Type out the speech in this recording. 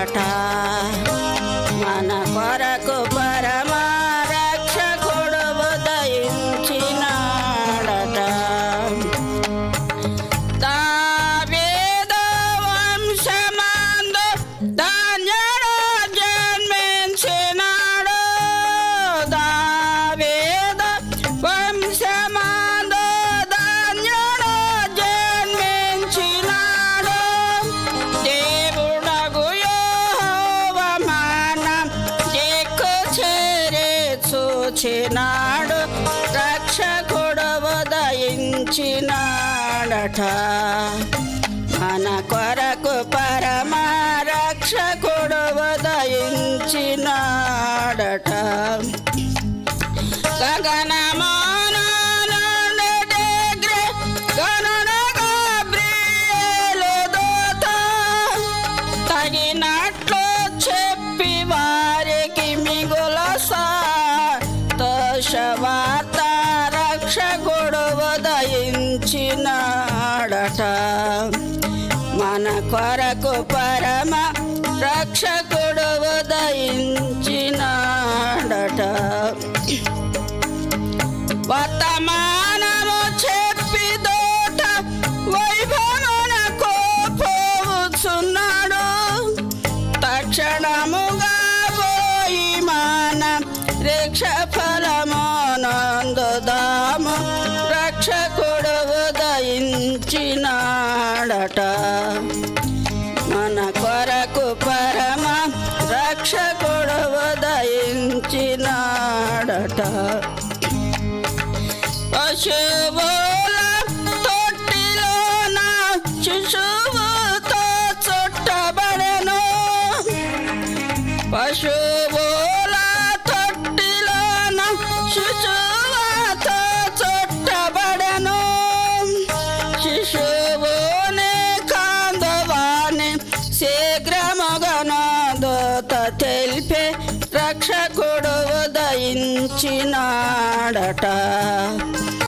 ఉదయించినాడట చూచినాడు రక్షకుడు ఉదయించినాడట మన కొరకు పరమ రక్షకుడు గగన సంతోషవార్త రక్షకుడు మన కొరకు పరమ రక్షకుడు ఉదయించినాడట వర్తమానము చెప్పి దోట వైభవనకు పోవుచున్నాడు తక్షణముగా పోయి మన రక్ష ఉదయించినాడట మన కొరకు పరమ రక్షకుడు ఉదయించినాడట పశువుల తొట్టిలోన శిశువుతో చుట్టబడెను పశువుల తొట్టిలోన శిశువుతో రక్షకుడు ఉదయించినాడట.